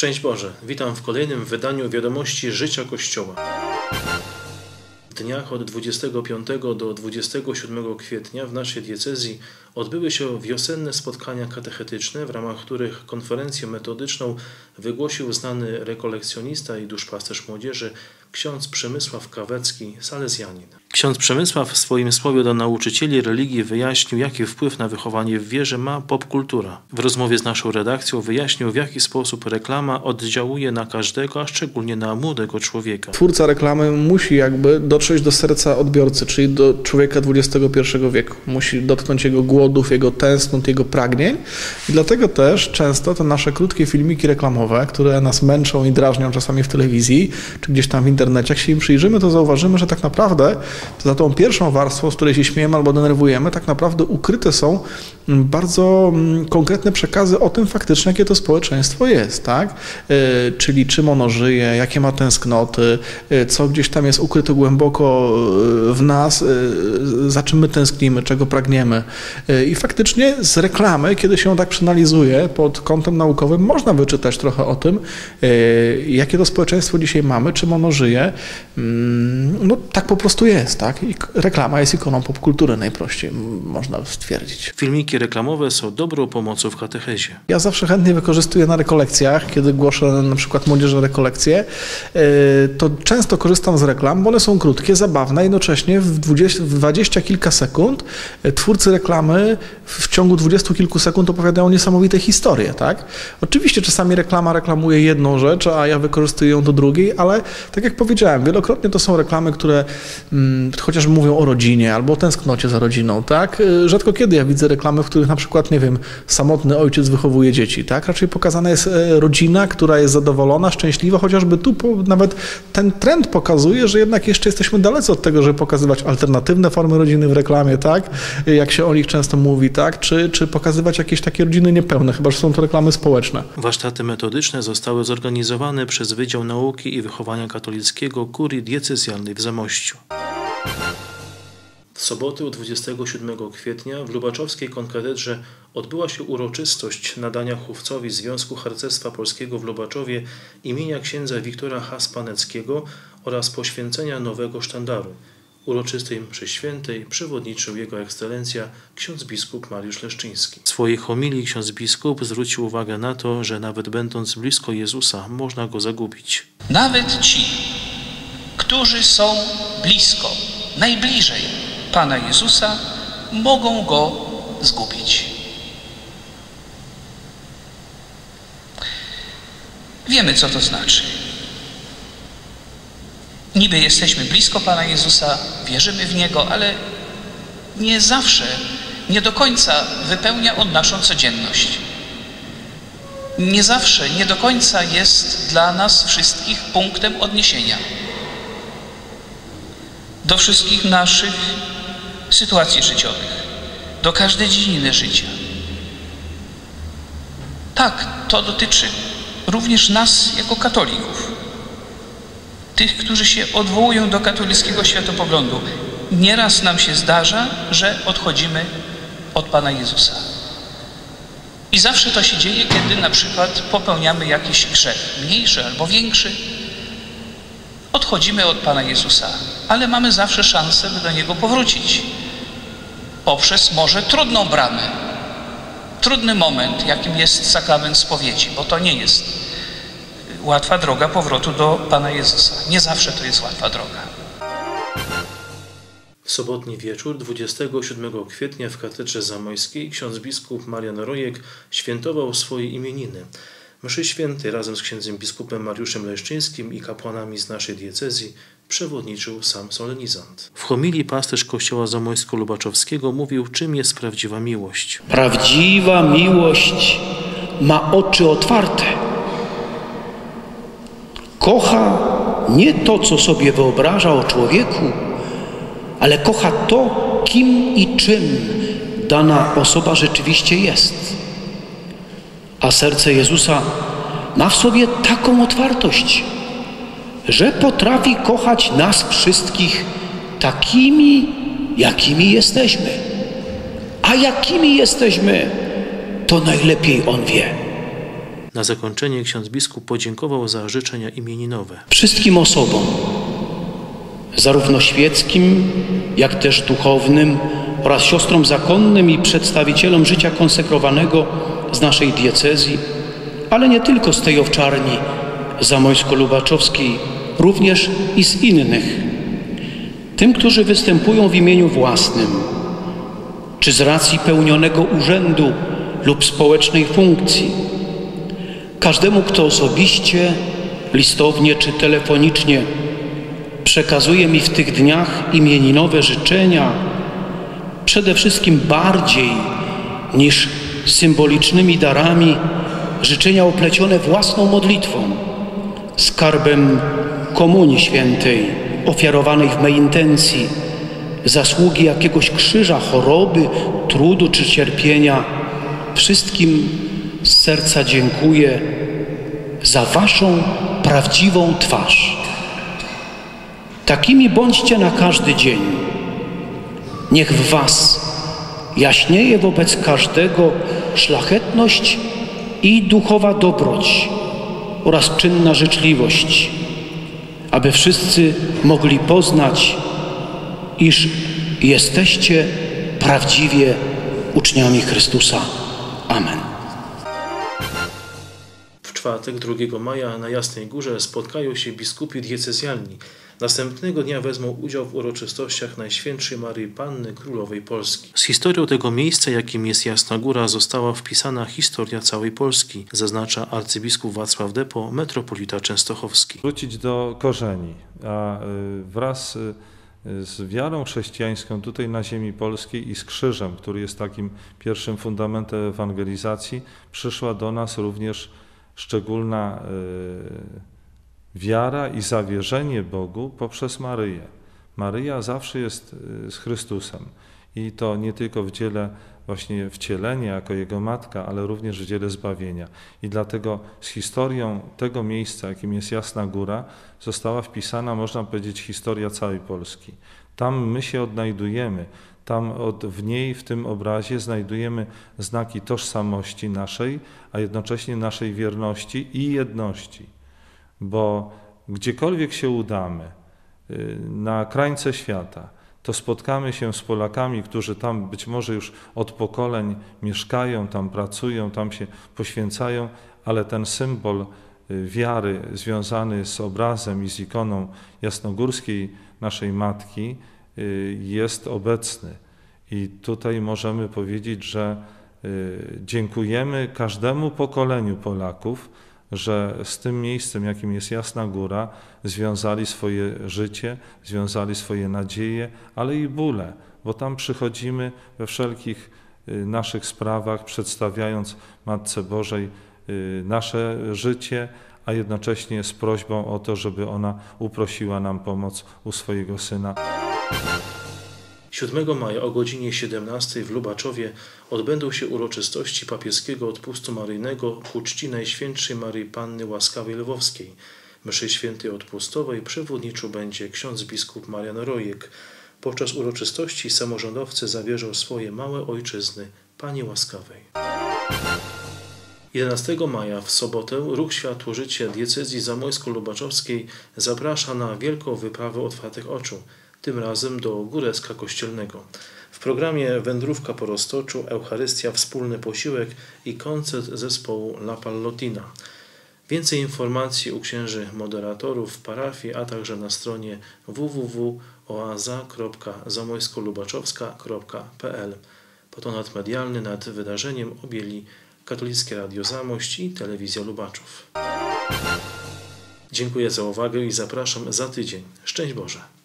Szczęść Boże, witam w kolejnym wydaniu wiadomości życia Kościoła. W dniach od 25 do 27 kwietnia w naszej diecezji odbyły się wiosenne spotkania katechetyczne, w ramach których konferencję metodyczną wygłosił znany rekolekcjonista i duszpasterz młodzieży ksiądz Przemysław Kawecki, salezjanin. Ksiądz Przemysław w swoim słowie do nauczycieli religii wyjaśnił, jaki wpływ na wychowanie w wierze ma popkultura. W rozmowie z naszą redakcją wyjaśnił, w jaki sposób reklama oddziałuje na każdego, a szczególnie na młodego człowieka. Twórca reklamy musi jakby dotrzeć do serca odbiorcy, czyli do człowieka XXI wieku. Musi dotknąć jego głodów, jego tęsknot, jego pragnień. I dlatego też często te nasze krótkie filmiki reklamowe, które nas męczą i drażnią czasami w telewizji, czy gdzieś tam w internecie, jak się im przyjrzymy, to zauważymy, że tak naprawdę za tą pierwszą warstwą, z której się śmiejemy albo denerwujemy, tak naprawdę ukryte są bardzo mm, konkretne przekazy o tym faktycznie, jakie to społeczeństwo jest, tak? E, czyli czym ono żyje, jakie ma tęsknoty, e, co gdzieś tam jest ukryte głęboko e, w nas, za czym my tęsknimy, czego pragniemy. I faktycznie z reklamy, kiedy się tak przeanalizuje pod kątem naukowym, można wyczytać trochę o tym, jakie to społeczeństwo dzisiaj mamy, czym ono żyje. Mm, no tak po prostu jest, tak? I reklama jest ikoną popkultury najprościej, można stwierdzić. Filmiki reklamowe są dobrą pomocą w katechezie. Ja zawsze chętnie wykorzystuję na rekolekcjach, kiedy głoszę na przykład młodzieży rekolekcje, to często korzystam z reklam, bo one są krótkie, zabawne, jednocześnie w dwudziestu, dwadzieścia kilka sekund e, twórcy reklamy w ciągu dwudziestu kilku sekund opowiadają niesamowite historie, tak? Oczywiście czasami reklama reklamuje jedną rzecz, a ja wykorzystuję ją do drugiej, ale tak jak powiedziałem, wielokrotnie to są reklamy, które hmm, chociażby mówią o rodzinie albo o tęsknocie za rodziną, tak? E, rzadko kiedy ja widzę reklamy, w których na przykład, nie wiem, samotny ojciec wychowuje dzieci, tak? Raczej pokazana jest e, rodzina, która jest zadowolona, szczęśliwa, chociażby tu nawet ten trend pokazuje, że jednak jeszcze jesteśmy dalecy od tego, żeby pokazywać alternatywne formy rodziny w reklamie, tak? Jak się o nich często mówi, tak? Czy, czy pokazywać jakieś takie rodziny niepełne, chyba że są to reklamy społeczne. Warsztaty metodyczne zostały zorganizowane przez Wydział Nauki i Wychowania Katolickiego Kurii Diecezjalnej w Zamościu. W sobotę 27 kwietnia w Lubaczowskiej Konkatedrze odbyła się uroczystość nadania chówcowi Związku Harcerstwa Polskiego w Lubaczowie imienia księdza Wiktora Haspaneckiego oraz poświęcenia nowego sztandaru. Uroczystej mszy świętej przewodniczył Jego Ekscelencja ksiądz biskup Mariusz Leszczyński. W swojej homilii ksiądz biskup zwrócił uwagę na to, że nawet będąc blisko Jezusa można Go zagubić. Nawet ci, którzy są blisko, najbliżej Pana Jezusa, mogą Go zgubić. Wiemy, co to znaczy. Niby jesteśmy blisko Pana Jezusa, wierzymy w Niego, ale nie zawsze, nie do końca wypełnia On naszą codzienność. Nie zawsze, nie do końca jest dla nas wszystkich punktem odniesienia do wszystkich naszych sytuacji życiowych, do każdej dziedziny życia. Tak, to dotyczy również nas jako katolików, tych, którzy się odwołują do katolickiego światopoglądu. Nieraz nam się zdarza, że odchodzimy od Pana Jezusa. I zawsze to się dzieje, kiedy na przykład popełniamy jakiś grzech, mniejszy albo większy. Odchodzimy od Pana Jezusa, ale mamy zawsze szansę, by do Niego powrócić. Poprzez może trudną bramę, trudny moment, jakim jest sakrament spowiedzi, bo to nie jest łatwa droga powrotu do Pana Jezusa. Nie zawsze to jest łatwa droga. W sobotni wieczór 27 kwietnia w katedrze zamojskiej ksiądz biskup Marian Rojek świętował swoje imieniny. Mszy świętej razem z księdzem biskupem Mariuszem Leszczyńskim i kapłanami z naszej diecezji przewodniczył sam solenizant. W homilii pasterz kościoła zamojsko-lubaczowskiego mówił, czym jest prawdziwa miłość. Prawdziwa miłość ma oczy otwarte. Kocha nie to, co sobie wyobraża o człowieku, ale kocha to, kim i czym dana osoba rzeczywiście jest. A serce Jezusa ma w sobie taką otwartość, że potrafi kochać nas wszystkich takimi, jakimi jesteśmy. A jakimi jesteśmy, to najlepiej On wie. Na zakończenie ksiądz biskup podziękował za życzenia imieninowe. Wszystkim osobom, zarówno świeckim, jak też duchownym oraz siostrom zakonnym i przedstawicielom życia konsekrowanego z naszej diecezji, ale nie tylko z tej owczarni zamojsko-lubaczowskiej, również i z innych. Tym, którzy występują w imieniu własnym, czy z racji pełnionego urzędu lub społecznej funkcji. Każdemu, kto osobiście, listownie czy telefonicznie przekazuje mi w tych dniach imieninowe życzenia, przede wszystkim bardziej niż symbolicznymi darami, życzenia oplecione własną modlitwą, skarbem Komunii Świętej ofiarowanej w mej intencji, zasługi jakiegoś krzyża, choroby, trudu czy cierpienia. Wszystkim z serca dziękuję za Waszą prawdziwą twarz. Takimi bądźcie na każdy dzień. Niech w Was jaśnieje wobec każdego szlachetność i duchowa dobroć oraz czynna życzliwość, aby wszyscy mogli poznać, iż jesteście prawdziwie uczniami Chrystusa. Amen. Czwartek 2 maja na Jasnej Górze spotkają się biskupi diecezjalni. Następnego dnia wezmą udział w uroczystościach Najświętszej Maryi Panny Królowej Polski. Z historią tego miejsca, jakim jest Jasna Góra, została wpisana historia całej Polski, zaznacza arcybiskup Wacław Depo, metropolita częstochowski. Wrócić do korzeni, a y, wraz y, z wiarą chrześcijańską tutaj na ziemi polskiej i z krzyżem, który jest takim pierwszym fundamentem ewangelizacji, przyszła do nas również szczególna y, wiara i zawierzenie Bogu poprzez Maryję. Maryja zawsze jest z Chrystusem i to nie tylko w dziele właśnie wcielenia jako Jego matka, ale również w dziele zbawienia. I dlatego z historią tego miejsca, jakim jest Jasna Góra, została wpisana, można powiedzieć, historia całej Polski. Tam my się odnajdujemy, tam od, w niej, w tym obrazie znajdujemy znaki tożsamości naszej, a jednocześnie naszej wierności i jedności. Bo gdziekolwiek się udamy, y, na krańce świata, to spotkamy się z Polakami, którzy tam być może już od pokoleń mieszkają, tam pracują, tam się poświęcają, ale ten symbol wiary związany z obrazem i z ikoną jasnogórskiej naszej Matki y, jest obecny. I tutaj możemy powiedzieć, że y, dziękujemy każdemu pokoleniu Polaków, że z tym miejscem, jakim jest Jasna Góra, związali swoje życie, związali swoje nadzieje, ale i bóle, bo tam przychodzimy we wszelkich y, naszych sprawach, przedstawiając Matce Bożej y, nasze życie, a jednocześnie z prośbą o to, żeby ona uprosiła nam pomoc u swojego Syna. 7 maja o godzinie 17 w Lubaczowie odbędą się uroczystości papieskiego odpustu maryjnego ku czci Najświętszej Maryi Panny Łaskawej Lwowskiej. Mszy świętej odpustowej przewodniczył będzie ksiądz biskup Marian Rojek. Podczas uroczystości samorządowcy zawierzą swoje małe ojczyzny Pani Łaskawej. 11 maja w sobotę Ruch Światło Życie diecezji zamojsko-lubaczowskiej zaprasza na wielką wyprawę otwartych oczu – tym razem do Górecka Kościelnego. W programie Wędrówka po Roztoczu, Eucharystia, wspólny posiłek i koncert zespołu La Pallotina. Więcej informacji u księży moderatorów parafii, a także na stronie www.oaza.zamojskolubaczowska.pl. Patonat medialny nad wydarzeniem objęli Katolickie Radio Zamość i Telewizja Lubaczów. Dziękuję za uwagę i zapraszam za tydzień. Szczęść Boże!